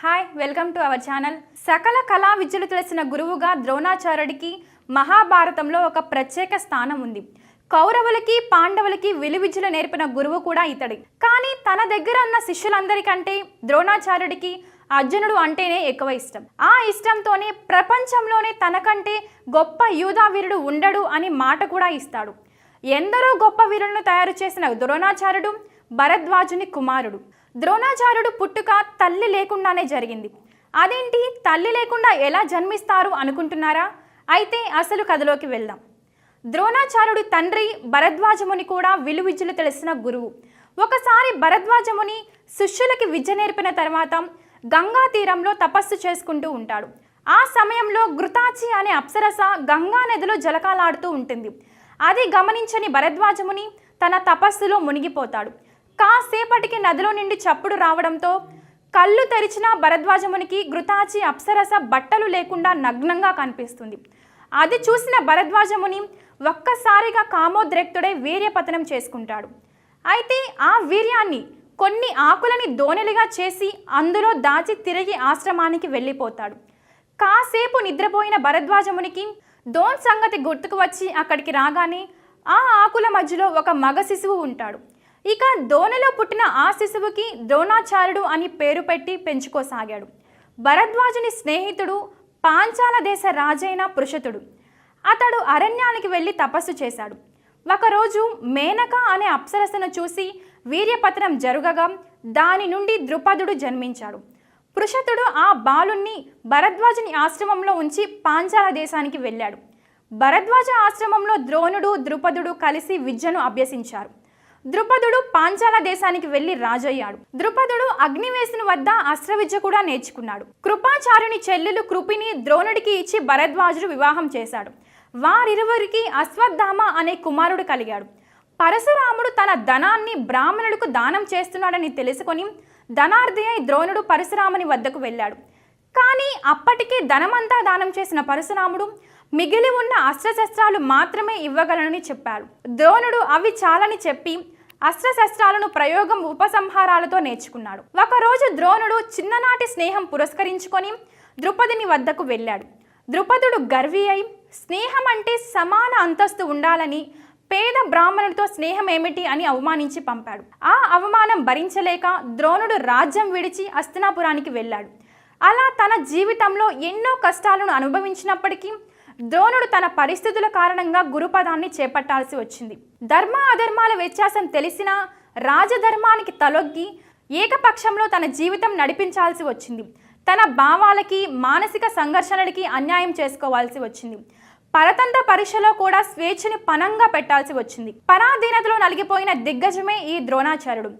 Hi welcome to our channel సకల కళా విద్యలు తెలిసిన గురువుగా ద్రోణాచార్యుడికి మహాభారతంలో ఒక ప్రత్యేక స్థానం ఉంది. కౌరవులకి పాండవులకి విలువిద్యలు నేర్పిన గురువు కూడా ఇతడి. కానీ తన దగ్గర ఉన్న శిష్యులందరికంటే ద్రోణాచార్యుడికి అర్జునుడు అంటేనే ఎక్కువ ఇష్టం. ఆ ఇష్టంతోనే ప్రపంచంలోనే తనకంటే గొప్ప యూదా వీరుడు ఉండడు అని మాట కూడా ఇస్తాడు. ఎందరో గొప్ప వీరులను తయారు చేసిన ద్రోణాచార్యుడు భరద్వాజుని కుమారుడు. ద్రోణాచార్యుడు పుట్టుక తల్లి లేకుండానే జరిగింది. అదేంటి? తల్లి లేకుండా ఎలా జన్మిస్తారు అనుకుంటున్నారా? అయితే అసలు కథలోకి వెళ్దాం. ద్రోణాచార్యుడి తండ్రి భరద్వాజముని కూడా విలువిద్యలు తెలిసిన గురువు. ఒకసారి భరద్వాజముని శిష్యులకి విద్య నేర్పిన తర్వాత గంగా తీరంలో తపస్సు చేసుకుంటూ ఉంటాడు. ఆ సమయంలో గృతాచి అనే అప్సరస గంగా నదిలో జలకాలాడుతూ ఉంటుంది. అది గమనించని భరద్వాజముని తన తపస్సులో మునిగిపోతాడు. కాసేపటికి నదిలో నుండి చప్పుడు రావడంతో కళ్ళు తెరిచిన భరద్వాజమునికి గృతాచి అప్సరస బట్టలు లేకుండా నగ్నంగా కనిపిస్తుంది. అది చూసిన భరద్వాజముని ఒక్కసారిగా కామోద్రేక్తుడై వీర్యపతనం చేసుకుంటాడు. అయితే ఆ వీర్యాన్ని కొన్ని ఆకులని దోణెలుగా చేసి అందులో దాచి తిరిగి ఆశ్రమానికి వెళ్ళిపోతాడు. కాసేపు నిద్రపోయిన భరద్వాజమునికి దోన్ సంగతి గుర్తుకు వచ్చి అక్కడికి రాగానే ఆ ఆకుల మధ్యలో ఒక మగ శిశువు ఉంటాడు. ఇక దోణిలో పుట్టిన ఆ శిశువుకి ద్రోణాచార్యుడు అని పేరు పెట్టి పెంచుకోసాగాడు. భరద్వాజుని స్నేహితుడు పాంచాల దేశ రాజైన పురుషతుడు అతడు అరణ్యానికి వెళ్ళి తపస్సు చేశాడు. ఒకరోజు మేనక అనే అప్సరసను చూసి వీర్యపతనం జరుగగా దాని నుండి ద్రుపదుడు జన్మించాడు. పురుషతుడు ఆ బాలుణ్ణి భరద్వాజుని ఆశ్రమంలో ఉంచి పాంచాల దేశానికి వెళ్ళాడు. భరద్వాజ ఆశ్రమంలో ద్రోణుడు ద్రుపదుడు కలిసి విద్యను అభ్యసించారు. ద్రుపదుడు పాంచాల దేశానికి వెళ్ళి రాజయ్యాడు. ద్రుపదుడు అగ్నివేశుని వద్ద అస్త్ర విద్య కూడా నేర్చుకున్నాడు. కృపాచార్యుని చెల్లెలు కృపిని ద్రోణుడికి ఇచ్చి భరద్వాజుడు వివాహం చేశాడు. వారిరువురికి అశ్వత్థామ అనే కుమారుడు కలిగాడు. పరశురాముడు తన ధనాన్ని బ్రాహ్మణులకు దానం చేస్తున్నాడని తెలుసుకొని ధనార్థి అయి ద్రోణుడు పరశురాముని వద్దకు వెళ్ళాడు. కానీ అప్పటికే ధనమంతా దానం చేసిన పరశురాముడు మిగిలి ఉన్న అస్త్రశస్త్రాలు మాత్రమే ఇవ్వగలనని చెప్పాడు. ద్రోణుడు అవి చాలని చెప్పి అస్త్రశస్త్రాలను ప్రయోగం ఉపసంహారాలతో నేర్చుకున్నాడు. ఒకరోజు ద్రోణుడు చిన్ననాటి స్నేహం పురస్కరించుకొని ద్రుపదిని వద్దకు వెళ్ళాడు. ద్రుపదుడు గర్వి అయి స్నేహం అంటే సమాన అంతస్తు ఉండాలని పేద బ్రాహ్మణుడితో స్నేహం ఏమిటి అని అవమానించి పంపాడు. ఆ అవమానం భరించలేక ద్రోణుడు రాజ్యం విడిచి అస్తినాపురానికి వెళ్ళాడు. అలా తన జీవితంలో ఎన్నో కష్టాలను అనుభవించినప్పటికీ ద్రోణుడు తన పరిస్థితుల కారణంగా గురుపదాన్ని చేపట్టాల్సి వచ్చింది. ధర్మ అధర్మాల వ్యత్యాసం తెలిసినా రాజధర్మానికి తలొగ్గి ఏకపక్షంలో తన జీవితం నడిపించాల్సి వచ్చింది. తన భావాలకి మానసిక సంఘర్షణలకి అన్యాయం చేసుకోవాల్సి వచ్చింది. పరతంత్ర పరీక్షలో కూడా స్వేచ్ఛని పనంగా పెట్టాల్సి వచ్చింది. పరాధీనతలో నలిగిపోయిన దిగ్గజమే ఈ ద్రోణాచార్యుడు.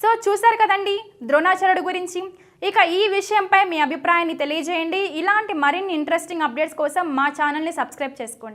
సో చూశారు కదండి ద్రోణాచార్యుడు గురించి? ఇక ఈ విషయంపై మీ అభిప్రాయాన్ని తెలియజేయండి. ఇలాంటి మరిన్ని ఇంట్రెస్టింగ్ అప్డేట్స్ కోసం మా ఛానల్ని సబ్స్క్రైబ్ చేసుకోండి.